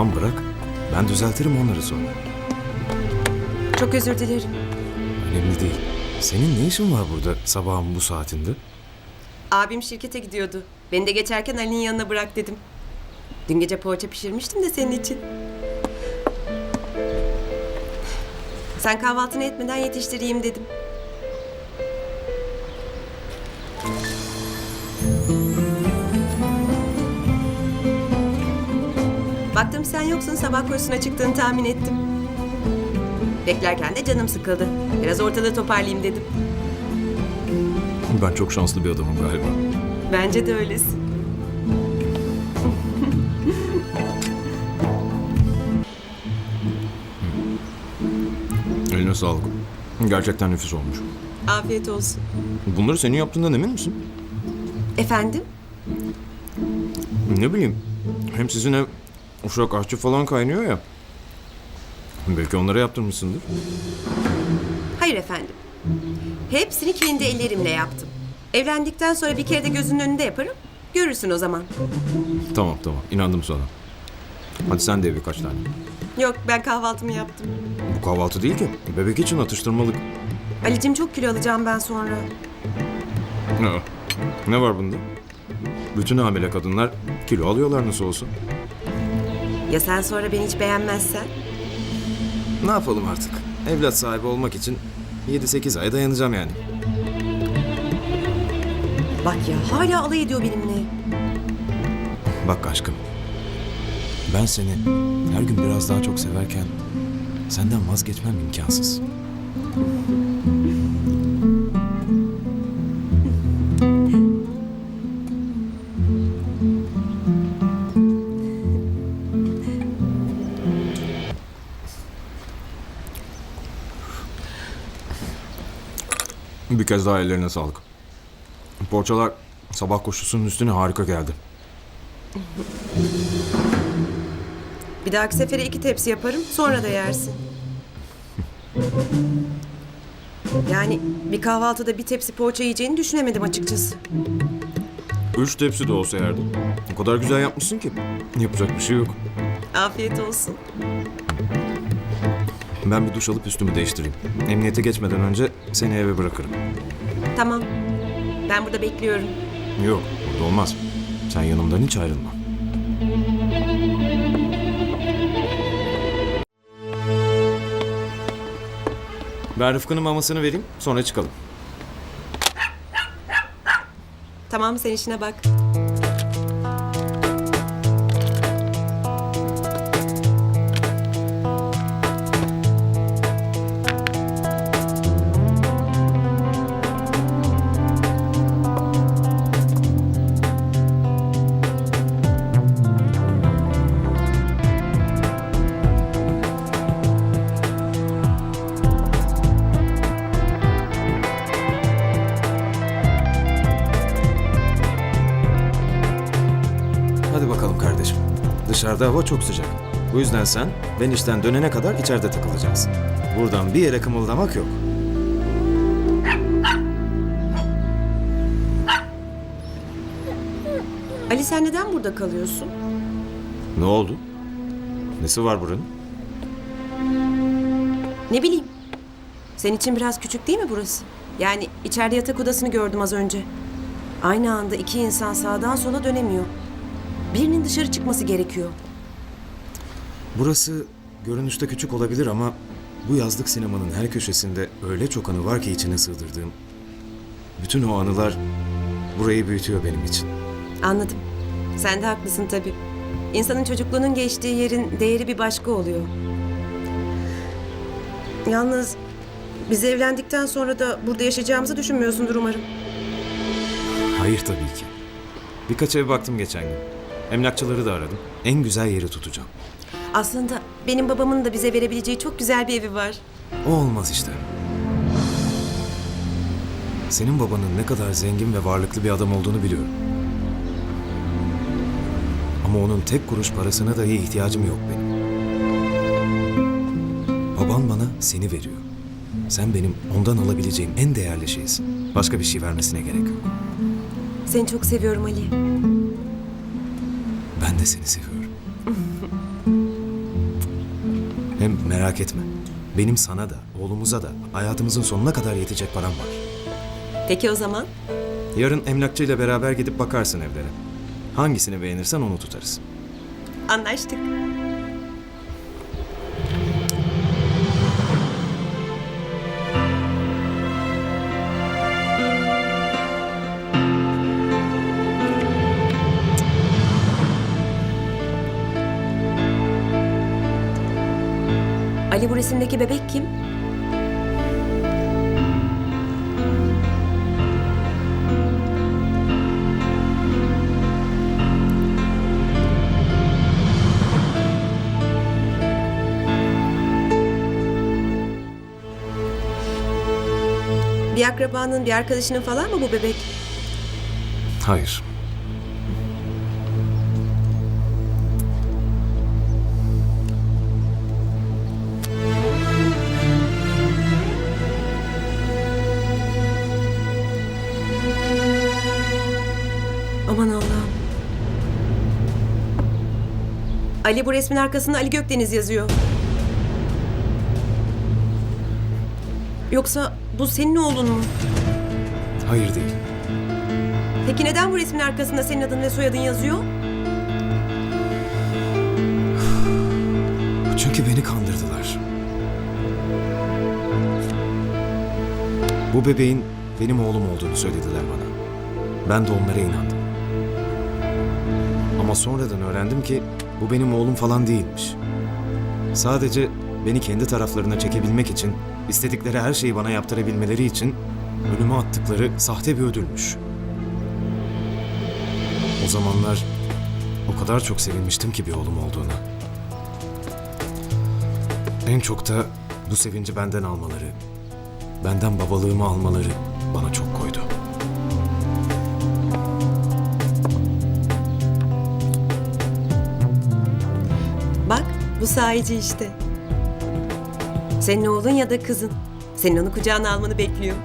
Tamam bırak. Ben düzeltirim onları sonra. Çok özür dilerim. Önemli değil. Senin ne işin var burada sabahın bu saatinde? Abim şirkete gidiyordu. Beni de geçerken Ali'nin yanına bırak dedim. Dün gece poğaça pişirmiştim de senin için. Sen kahvaltını etmeden yetiştireyim dedim. Baktım sen yoksun sabah kursuna çıktığını tahmin ettim. Beklerken de canım sıkıldı. Biraz ortalığı toparlayayım dedim. Ben çok şanslı bir adamım galiba. Bence de öylesin. Eline sağlık. Gerçekten nefis olmuş. Afiyet olsun. Bunları senin yaptığından emin misin? Efendim? Ne bileyim. Hem sizin ev uşak aşçı falan kaynıyor ya. Belki onlara yaptırmışsındır. Hayır efendim. Hepsini kendi ellerimle yaptım. Evlendikten sonra bir kere de gözünün önünde yaparım. Görürsün o zaman. Tamam tamam inandım sana. Hadi sen de ye birkaç tane. Yok ben kahvaltımı yaptım. Bu kahvaltı değil ki. Bebek için atıştırmalık. Ali'cim çok kilo alacağım ben sonra. Ne, ne var bunda? Bütün hamile kadınlar kilo alıyorlar nasıl olsa. Ya sen sonra beni hiç beğenmezsen? Ne yapalım artık? Evlat sahibi olmak için 7-8 ay dayanacağım yani. Bak ya hala alay ediyor benimle. Bak aşkım. Ben seni her gün biraz daha çok severken senden vazgeçmem imkansız. Bir kez daha ellerine sağlık. Poğaçalar sabah koşusunun üstüne harika geldi. Bir dahaki sefere iki tepsi yaparım sonra da yersin. Yani bir kahvaltıda bir tepsi poğaça yiyeceğini düşünemedim açıkçası. Üç tepsi de olsa yerdim. O kadar güzel yapmışsın ki. Yapacak bir şey yok. Afiyet olsun. Ben bir duş alıp üstümü değiştireyim. Emniyete geçmeden önce seni eve bırakırım. Tamam. Ben burada bekliyorum. Yok, burada olmaz. Sen yanımdan hiç ayrılma. Ben Rıfkı'nın mamasını vereyim, sonra çıkalım. Tamam sen işine bak. Dışarıda hava çok sıcak. Bu yüzden sen ben işten dönene kadar içeride takılacaksın. Buradan bir yere kımıldamak yok. Ali sen neden burada kalıyorsun? Ne oldu? Nesi var buranın? Ne bileyim. Senin için biraz küçük değil mi burası? Yani içeride yatak odasını gördüm az önce. Aynı anda iki insan sağdan sola dönemiyor. Birinin dışarı çıkması gerekiyor. Burası görünüşte küçük olabilir ama bu yazlık sinemanın her köşesinde öyle çok anı var ki içine sığdırdığım. Bütün o anılar burayı büyütüyor benim için. Anladım. Sen de haklısın tabii. İnsanın çocukluğunun geçtiği yerin değeri bir başka oluyor. Yalnız biz evlendikten sonra da burada yaşayacağımızı düşünmüyorsundur umarım. Hayır tabii ki. Birkaç ev baktım geçen gün. Emlakçıları da aradım. En güzel yeri tutacağım. Aslında benim babamın da bize verebileceği çok güzel bir evi var. O olmaz işte. Senin babanın ne kadar zengin ve varlıklı bir adam olduğunu biliyorum. Ama onun tek kuruş parasına dahi ihtiyacım yok benim. Baban bana seni veriyor. Sen benim ondan alabileceğim en değerli şeysin. Başka bir şey vermesine gerek yok. Seni çok seviyorum Ali. Ben de seni seviyorum. Hem merak etme. Benim sana da, oğlumuza da, hayatımızın sonuna kadar yetecek param var. Peki o zaman? Yarın emlakçıyla beraber gidip bakarsın evlere. Hangisini beğenirsen onu tutarız. Anlaştık. Resimdeki bebek kim? Bir akrabanın, bir arkadaşının falan mı bu bebek? Hayır. Aman Allah'ım. Ali bu resmin arkasında Ali Gökdeniz yazıyor. Yoksa bu senin oğlun mu? Hayır değil. Peki neden bu resmin arkasında senin adın ve soyadın yazıyor? Çünkü beni kandırdılar. Bu bebeğin benim oğlum olduğunu söylediler bana. Ben de onlara inandım. Ama sonradan öğrendim ki bu benim oğlum falan değilmiş. Sadece beni kendi taraflarına çekebilmek için, istedikleri her şeyi bana yaptırabilmeleri için önüme attıkları sahte bir ödülmüş. O zamanlar o kadar çok sevinmiştim ki bir oğlum olduğuna. En çok da bu sevinci benden almaları, benden babalığımı almaları bana çok bu sahici işte. Senin oğlun ya da kızın. Senin onu kucağına almanı bekliyor.